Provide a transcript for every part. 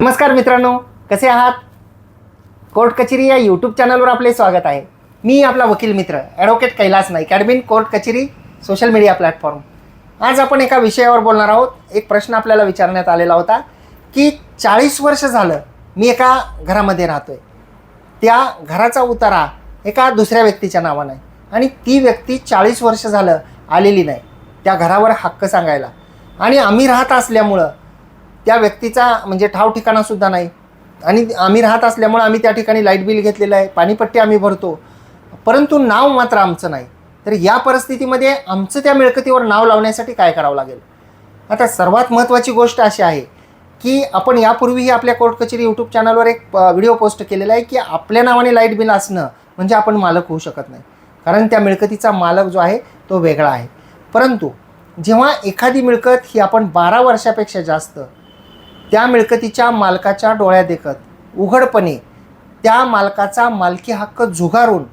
नमस्कार मित्रांनो कसे आहात? कोर्ट कचेरी या यूट्यूब चॅनलवर आपले स्वागत आहे. मी आपला वकील मित्र advocate Kailas Naik admin court कचेरी सोशल मीडिया प्लॅटफॉर्म आज आपण एका विषयावर बोलणार आहोत. एक प्रश्न आपल्याला विचारण्यात आलेला होता की चाळीस वर्ष झालं मी एका घरामध्ये राहतो आहे त्या घराचा उतारा एका दुसऱ्या व्यक्तीच्या नावानं आहे. आणि ती व्यक्ती चाळीस वर्ष झालं आलेली नाही. त्या घरावर हक्क सांगायला. आणि आम्ही राहत असल्यामुळं त्या व्यक्तीचा म्हणजे ठाव ठिकाणासुद्धा नाही. आणि आम्ही राहत असल्यामुळं आम्ही त्या ठिकाणी लाइट बिल घेतलेलं आहे पाणीपट्टी आम्ही भरतो. परंतु नाव मात्र आमचं नाही. तर या परिस्थितीमध्ये आमचं त्या मिळकतीवर नाव लावण्यासाठी काय करावं लागेल? आता सर्वात महत्त्वाची गोष्ट अशी आहे की आपण यापूर्वीही आपल्या कोर्ट कचेरी यूट्यूब चॅनलवर एक व्हिडिओ पोस्ट केलेला आहे की आपल्या नावाने लाइट बिल असणं म्हणजे आपण मालक होऊ शकत नाही. कारण त्या मिळकतीचा मालक जो आहे तो वेगळा आहे. परंतु जेव्हा एखादी मिळकत ही आपण बारा वर्षापेक्षा जास्त त्या मिळकतीच्या मालकाच्या डोळ्यादेखत उघडपणे त्या मालकाचा मालकी हक्क झुगारून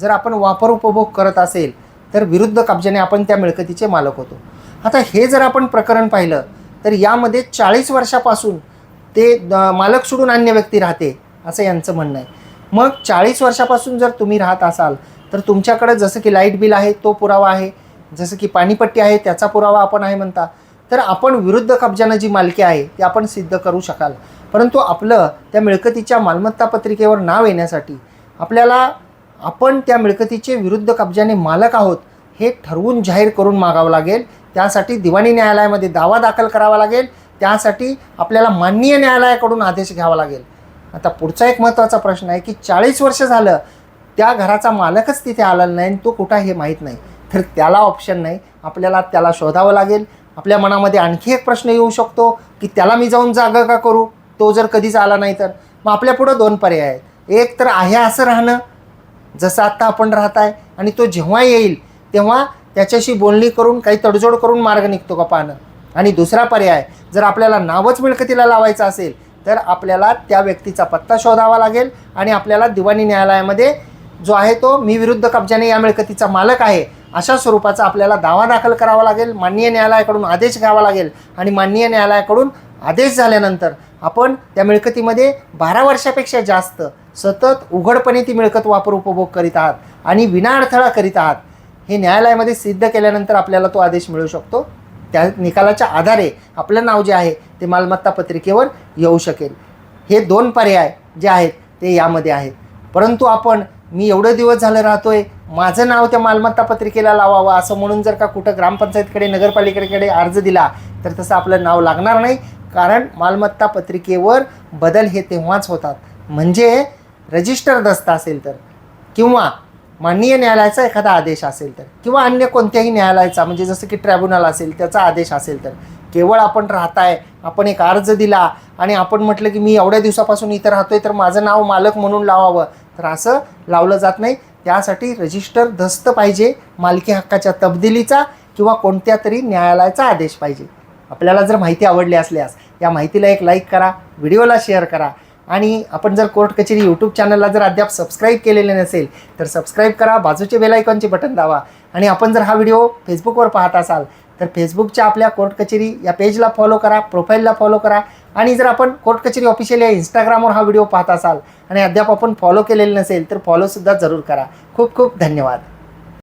जर आपण वापर उपभोग करत असेल तर विरुद्ध कब्जाने आपण त्या मिळकतीचे मालक होतो. आता हे जर आपण प्रकरण पाहिलं तर यामध्ये चाळीस वर्षापासून ते द- मालक सोडून अन्य व्यक्ती राहते असं यांचं म्हणणं आहे. मग चाळीस वर्षापासून जर तुम्ही राहत असाल तर तुमच्याकडे जसं की लाइट बिल आहे तो पुरावा आहे. जसं की पाणीपट्टी आहे त्याचा पुरावा आपण आहे म्हणता. तर आपण विरुद्ध कब्जानं जी मालकी आहे ती आपण सिद्ध करू शकाल. परंतु आपलं त्या मिळकतीच्या मालमत्ता पत्रिकेवर नाव येण्यासाठी आपल्याला आपण त्या मिळकतीचे विरुद्ध कब्जाने मालक आहोत हे ठरवून जाहीर करून मागावं लागेल. त्यासाठी दिवाणी न्यायालयामध्ये दावा दाखल करावा लागेल. त्यासाठी आपल्याला माननीय न्यायालयाकडून आदेश घ्यावा लागेल. आता पुढचा एक महत्त्वाचा प्रश्न आहे की चाळीस वर्ष झालं त्या घराचा मालकच तिथे आलेला नाही आणि तो कुठं हे माहीत नाही. तर त्याला ऑप्शन नाही. आपल्याला त्याला शोधावं लागेल. आपल्या मनामध्ये आणखी एक प्रश्न येऊ शकतो की त्याला मी जाऊन जागा का करू? तो जर कधीच आला नाही तर. मग आपल्यापुढं दोन पर्याय आहेत. एक तर आहे असं राहणं जसं आत्ता आपण राहत आहे आणि तो जेव्हा येईल तेव्हा त्याच्याशी बोलणी करून काही तडजोड करून मार्ग निघतो का पाहणं? आणि दुसरा पर्याय जर आपल्याला नावच मिळकतीला लावायचं असेल तर आपल्याला त्या व्यक्तीचा पत्ता शोधावा लागेल आणि आपल्याला दिवाणी न्यायालयामध्ये जो आहे तो मी विरुद्ध कब्जाने या मिळकतीचा मालक आहे अशा स्वरूपाचा आपल्याला दावा दाखल करावा लागेल माननीय न्यायालयाकडून आदेश घ्यावा लागेल आणि माननीय न्यायालयाकडून आदेश झाल्यानंतर आपण त्या मिळकतीमध्ये बारा वर्षापेक्षा जास्त सतत उघडपणे ती मिळकत वापर उपभोग करीत आहात आणि विनाअडथळा करीत आहात हे न्यायालयामध्ये सिद्ध केल्यानंतर आपल्याला तो आदेश मिळू शकतो. त्या निकालाच्या आधारे आपलं नाव जे आहे ते मालमत्ता पत्रिकेवर येऊ शकेल. हे दोन पर्याय जे आहेत ते यामध्ये आहेत. परंतु आपण मी एवढं दिवस झालं राहतोय माझं नाव त्या मालमत्ता पत्रिकेला लावावं असं म्हणून जर का कुठं ग्रामपंचायतीकडे नगरपालिकेकडे अर्ज दिला तर तसं आपलं नाव लागणार नाही कारण मालमत्ता पत्रिकेवर बदल हे तेव्हाच होतात. म्हणजे रजिस्टर दस्ता असेल तर किंवा माननीय न्यायालयाचा एखादा आदेश असेल तर किंवा अन्य कोणत्याही न्यायालयाचा म्हणजे जसं की ट्रायब्युनल असेल त्याचा आदेश असेल तर केवळ आपण राहताय आपण एक अर्ज दिला आणि आपण म्हटलं की मी एवढ्या दिवसापासून इथं राहतोय तर माझं नाव मालक म्हणून लावावं तर असं लावलं जात नाही. त्यासाठी रजिस्टर दस्त पाहिजे. मालकी हक्काच्या तब्दिलीचा किंवा कोणत्या तरी न्यायालयाचा आदेश पाहिजे. आपल्याला जर माहिती आवडली असल्यास या माहितीला एक लाईक करा. व्हिडिओला शेअर करा. आणि आपण जर कोर्ट कचेरी यूट्यूब चॅनलला जर अद्याप सबस्क्राईब केलेले नसेल तर सबस्क्राईब करा बाजूचे बेलायकॉनचे बटन दावा आणि आपण जर हा व्हिडिओ फेसबुकवर पाहत असाल तर फेसबुकच्या आपल्या कोर्ट कचेरी या पेजला फॉलो करा प्रोफाईलला फॉलो करा. आणि जर आपण कोर्ट कचेरी ऑफिशियल या इंस्टाग्रामवर हा व्हिडिओ पाहत असाल आणि अद्याप आपण फॉलो केलेले नसेल तर फॉलोसुद्धा जरूर करा. खूप खूप धन्यवाद.